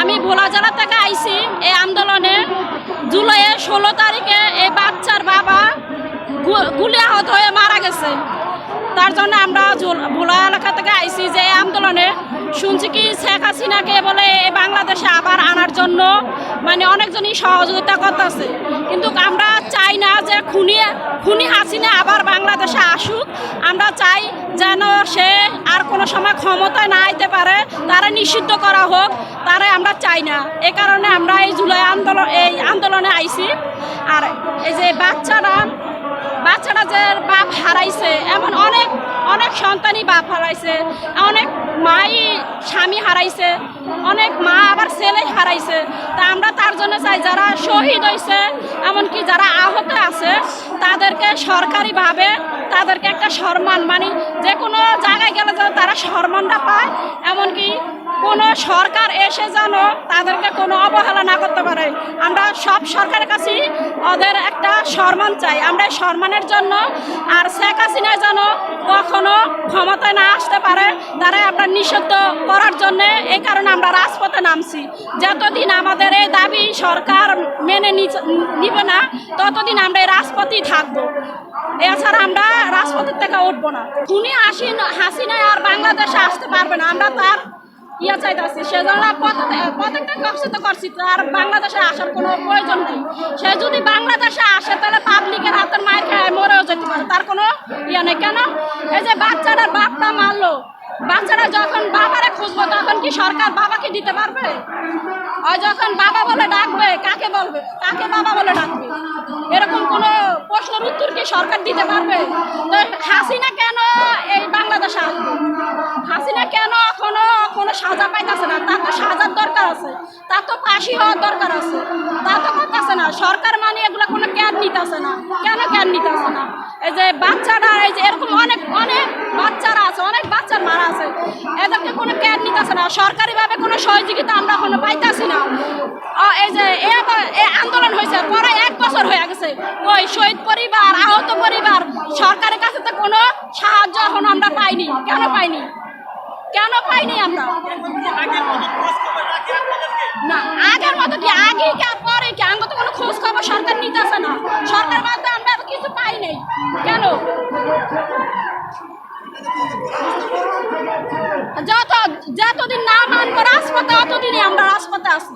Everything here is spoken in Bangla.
আমি ভোলা জেলা থেকে আইছি এই আন্দোলনে। জুলাইয়ের ষোলো তারিখে এই বাচ্চার বাবা গুলি আহত হয়ে মারা গেছে। তার জন্য আমরা ভোলা এলাকা থেকে আইসি যে এই আন্দোলনে। শুনছি কি শেখ হাসিনাকে বলে বাংলাদেশে আবার জন্য মানে অনেকজনই সহযোগিতা করতেছে। কিন্তু আমরা চাই না যে খুনি খুনি হাসিনা আবার বাংলাদেশে আসুক। আমরা চাই যেন সে আর কোনো সময় ক্ষমতায় না আইতে পারে। তারা নিষিদ্ধ করা হোক, তারা আমরা চাই না। এ কারণে আমরা এই জুলাই আন্দোলন, এই আন্দোলনে আইছি। আর এই যে বাচ্চারা বাচ্চারা যে বাপ হারাইছে, এমন অনেক অনেক সন্তানই বাপ হারাইছে। অনেক মাই স্বামী হারাইছে, অনেক মা আবার ছেলে হারাইছে। তা আমরা তার জন্য চাই যারা শহীদ হয়েছে এমনকি যারা আহত আছে, তাদেরকে সরকারিভাবে তাদেরকে একটা সম্মান মানে যে কোনো জায়গায় গেলে তারা সম্মানটা পায়, এমনকি কোনো সরকার এসে যেন তাদেরকে কোনো অবহেলা না করতে পারে। আমরা সব সরকারের কাছেই ওদের একটা সম্মান চাই। আমরা সম্মানের জন্য আর শেখ হাসিনা যেন কখনো ক্ষমতায় না আসতে পারে, তারা আমরা নিষিদ্ধ করার জন্য এই কারণে আমরা রাজপথে নামছি। যতদিন আমাদের এই দাবি সরকার মেনে নিবে না, ততদিন আমরা এই রাজপথেই থাকব। এছাড়া আমরা রাজপথের থেকে উঠবো না। খুনি হাসিন হাসিনা আর বাংলাদেশে আসতে পারবে না। আমরা তার ইয়া চাইতেছি। সেজন্য প্রত্যেক- প্রত্যেকটা কক্ষে করছি। আর বাংলাদেশে আসার কোনো প্রয়োজন নেই। সে যদি বাংলাদেশে আসে, তাহলে পাবলিকের হাতের মায়ের খেয়ে মরেও যেতে পারে। তার কোনো ইয়ে নেই। কেন? এই যে বাচ্চাটার বাপটা মারলো। বাচ্চারা যখন বাবারে খুঁজবো, তখন কি সরকার বাবাকে দিতে পারবে? আর যখন বাবা বলে ডাকবে, কাকে বলবে? কাকে বাবা বলে ডাকবে? এরকম কোনো প্রশ্নের উত্তর কি সরকার দিতে পারবে? তো হাসিনা কেন এই বাংলাদেশে আসবে? হাসিনা কোনো সাজা পাইতেছে না তার তো সাজার দরকার আছে তার তো ফাঁসি হওয়ার দরকার আছে তা তো করতেছে না, সরকার মানে এগুলো কোনো কেয়ার নিতেছে না, কেন কেয়ার নিতেছে না? এই যে বাচ্চারা, এই যে এরকম অনেক অনেক বাচ্চারা আছে, অনেক বাচ্চার মারা আছে, এদেরকে কোনো কেয়ার নিতেছে না, সরকারিভাবে কোনো সহযোগিতা আমরা এখনও পাইতাছি না। এই যে এ আন্দোলন হয়েছে পরে এক বছর হয়ে গেছে, ওই শহীদ পরিবার, আহত পরিবার, সরকারের কাছে তো কোনো সাহায্য এখন আমরা পাইনি, কেন পাইনি? কেন পাইনি আমরা? না, আগের মতো কি? আগে কি পরে কি? আঙ্গ তো কোনো খোঁজ খবর সরকার নিতেছে না। সরকার বাদ আমরা কিছু পাই নাই। কেন? যত যতদিন না মানবো, রাজপথে অতদিনই আমরা রাজপথে আছি।